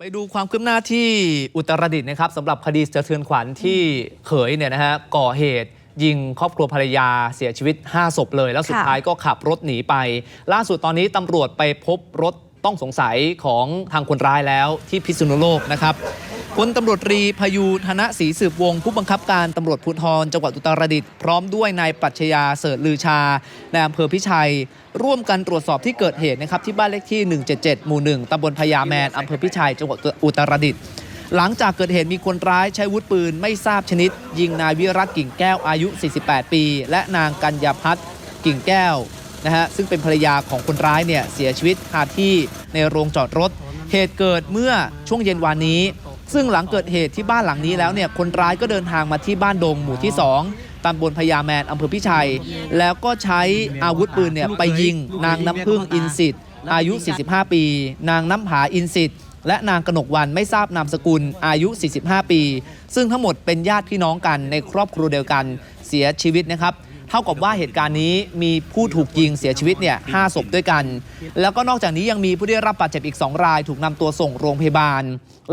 ไปดูความคืบหน้าที่อุตรดิตถ์นะครับสำหรับคดีสะเทือนขวัญที่เขยเนี่ยนะฮะก่อเหตุ ยิงครอบครัวภรรยาเสียชีวิต 5 ศพเลย แล้วสุดท้ายก็ขับรถหนีไป ล่าสุดตอนนี้ตำรวจไปพบรถต้องสงสัยของทางคนร้ายแล้วที่พิษณุโลกนะครับ พลตำรวจตรีพยูธนศรีสืบวง ผู้บังคับการตำรวจภูธรจังหวัดอุตรดิตถ์พร้อมด้วยนายปัชญาเสริฐลือชาในอำเภอพิชัย ร่วมกันตรวจสอบที่เกิดเหตุนะครับที่บ้านเลขที่ 177 หมู่ 1ตำบลพญาแมนอำเภอพิชัยจังหวัดอุตรดิตถ์หลังจากเกิดเหตุมีคนร้ายใช้วุธปืนไม่ทราบชนิด ยิงนายวิรัตกิ่งแก้วอายุ 48 ปี และนางกัญญาพัฒน์กิ่งแก้วนะฮะซึ่งเป็นภรรยาของคนร้ายเนี่ยเสียชีวิตคาที่ในโรงจอดรถ เหตุเกิดเมื่อช่วงเย็นวานนี้ ซึ่งหลังเกิดเหตุที่บ้านหลังนี้แล้วเนี่ยคนร้ายก็เดินทางมาที่บ้านดงหมู่ที่ 2ตำบลพญาแมนอำเภอพิชัย แล้วก็ใช้อาวุธปืนเนี่ยไปยิงนางน้ำพึ่งอินสิทธิ์อายุ 45 ปี นางน้ำผาอินสิทธิ์และนางกนกวันไม่ทราบนามสกุลอายุ 45 ปี ซึ่งทั้งหมดเป็นญาติพี่น้องกันในครอบครัวเดียวกันเสียชีวิตนะครับ ท่ากับว่าเหตุการณ์นี้มีผู้ถูกยิงเสียชีวิตเนี่ยห้าศพด้วยกัน แล้วก็นอกจากนี้ยังมีผู้ได้รับบาดเจ็บอีก 2 ราย ถูกนำตัวส่งโรงพยาบาล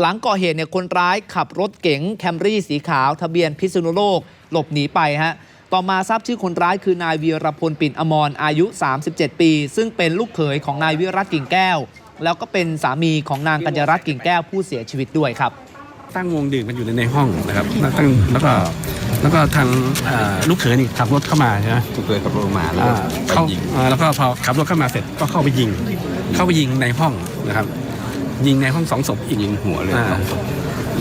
หลังก่อเหตุเนี่ยคนร้ายขับรถเก๋งแคมรี่สีขาว ทะเบียนพิษณุโลก หลบหนีไปฮะต่อมาทราบชื่อคนร้ายคือนายวีรพลปิ่นอมรอายุ 37 ปี ซึ่งเป็นลูกเขยของนายวิรัตกิ่งแก้ว แล้วก็เป็นสามีของนางกัญญารัตน์กิ่งแก้วผู้เสียชีวิตด้วยครับ ตั้งวงดื่มกันอยู่ในห้องนะครับตั้งแล้วก็ แล้วก็ทางอ่าลูกเขยนี่ขับรถเข้ามาใช่ไหม ทุกเคยขับรถมาแล้วอ่าไปเข้ายิงอ่าแล้วก็พอขับรถเข้ามาเสร็จก็เข้าไปยิง เข้าไปยิงในห้องนะครับ ยิงในห้องสองศพอีกยิงหัวเลยอ่าสองศพ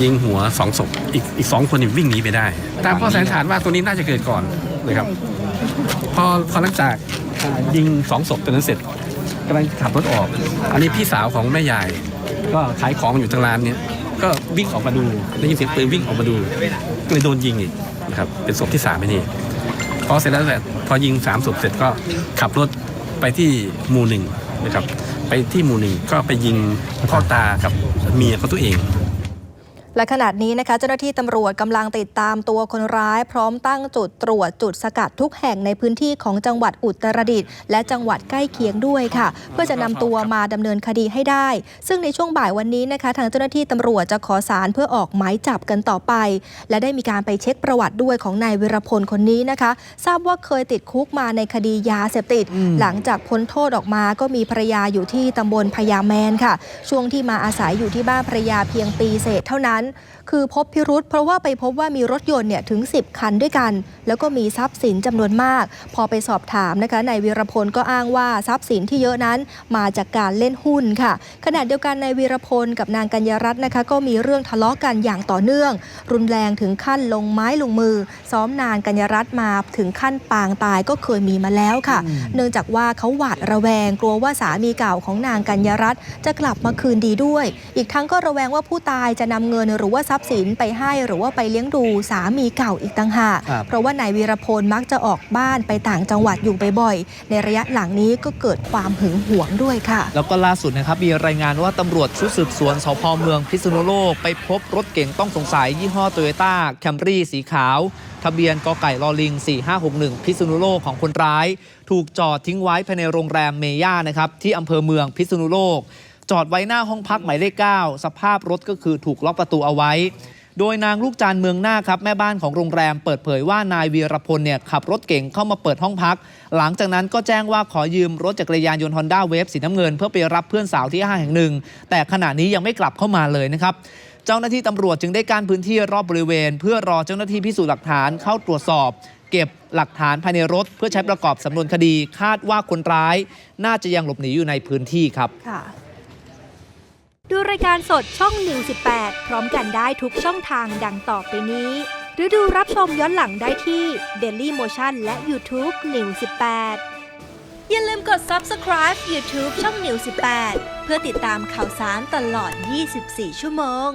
ยิงหัวสองศพอีกอีกสองคนนี่วิ่งหนีไปได้ ตามข้อสันนิษฐานว่าตัวนี้น่าจะเกิดก่อนนะครับ พอพอหลังจากอ่ายิงสองศพตัวนั้นเสร็จกำลังขับรถออก อันนี้พี่สาวของแม่ยาย ก็ขายของอยู่ทางร้านเนี่ยก็วิ่งออกมาดูได้ยินเสียงปืนวิ่งออกมาดูก็เลยโดนยิงอีก นะครับเป็นศพที่สามไปนี่พอเสร็จแล้วแต่พอยิงสามศพเสร็จก็ขับรถไปที่หมู่หนึ่งนะครับไปที่หมู่หนึ่งก็ไปยิงพ่อตากับเมียของตัวเอง และขณะนี้นะคะเจ้าหน้าที่ตำรวจกำลังติดตามตัวคนร้าย พร้อมตั้งจุดตรวจจุดสกัดทุกแห่งในพื้นที่ของจังหวัดอุตรดิตถ์และจังหวัดใกล้เคียงด้วยค่ะ เพื่อจะนำตัวมาดำเนินคดีให้ได้ ซึ่งในช่วงบ่ายวันนี้นะคะ ทางเจ้าหน้าที่ตำรวจจะขอสารเพื่อออกหมายจับกันต่อไป และได้มีการไปเช็คประวัติด้วยของนายวิรพลคนนี้นะคะ ทราบว่าเคยติดคุกมาในคดียาเสพติด หลังจากพ้นโทษออกมาก็มีภรรยาอยู่ที่ตำบลพญาแมนค่ะ ช่วงที่มาอาศัยอยู่ที่บ้านภรรยาเพียงปีเศษเท่านั้นคือพบพิรุษเพราะว่าไปพบว่ามีรถยนต์เนี่ยถึง 10 คันด้วยกัน แล้วก็มีทรัพย์สินจำนวนมาก พอไปสอบถามนะคะนายวีรพลก็อ้างว่าทรัพย์สินที่เยอะนั้นมาจากการเล่นหุ้นค่ะ ขณะเดียวกันนายวีรพลกับนางกัญญารัตน์นะคะ ก็มีเรื่องทะเลาะกันอย่างต่อเนื่อง รุนแรงถึงขั้นลงไม้ลงมือ ซ้อมนางกัญญารัตน์มาถึงขั้นปางตายก็เคยมีมาแล้วค่ะ เนื่องจากว่าเขาหวาดระแวงกลัวว่าสามีเก่าของนางกัญญารัตน์จะกลับมาคืนดีด้วย อีกทั้งก็ระแวงว่าผู้ตายจะนำเงินหรือว่าทรัพย์สินไปให้หรือว่าไปเลี้ยงดูสามีเก่าอีกต่างหากครับเพราะว่านายวีรพลมักจะออกบ้านไปต่างจังหวัดอยู่บ่อยๆในระยะหลังนี้ก็เกิดความหึงหวงด้วยค่ะ แล้วก็ล่าสุดนะครับมีรายงานว่าตำรวจชุดสืบสวนสพเมืองพิษณุโลกไปพบรถเก๋งต้องสงสัยยี่ห้อโตโยต้าแคมรี่สีขาว ทะเบียนกไก่ลอลิง 4561 พิษณุโลกของคนร้าย ถูกจอดทิ้งไว้ภายในโรงแรมเมย่านะครับที่อำเภอเมืองพิษณุโลก จอดไว้หน้าห้องพักหมายเลข9สภาพรถก็คือถูกล็อกประตูเอาไว้ โดยนางลูกจานเมืองหน้าครับแม่บ้านของโรงแรมเปิดเผยว่านายเวียรพลเนี่ยขับรถเก่งเข้ามาเปิดห้องพัก หลังจากนั้นก็แจ้งว่าขอยืมรถจักรยานยนต์ฮอนด้าเวฟสีน้ำเงินเพื่อไปรับเพื่อนสาวที่ห้างแห่งหนึ่ง แต่ขณะนี้ยังไม่กลับเข้ามาเลยนะครับเจ้าหน้าที่ตำรวจจึงได้การพื้นที่รอบบริเวณ เพื่อรอเจ้าหน้าที่พิสูจน์หลักฐานเข้าตรวจสอบ เก็บหลักฐานภายในรถ เพื่อใช้ประกอบสำนวนคดี คาดว่าคนร้าย น่าจะยังหลบหนีอยู่ในพื้นที่ครับค่ะ ดูรายการสดช่อง 118 พร้อมกันได้ทุกช่องทางดังต่อไปนี้ หรือดูรับชมย้อนหลังได้ที่ Daily Motion และ YouTube 118 อย่าลืมกด Subscribe YouTube ช่อง 118 เพื่อติดตามข่าวสารตลอด 24 ชั่วโมง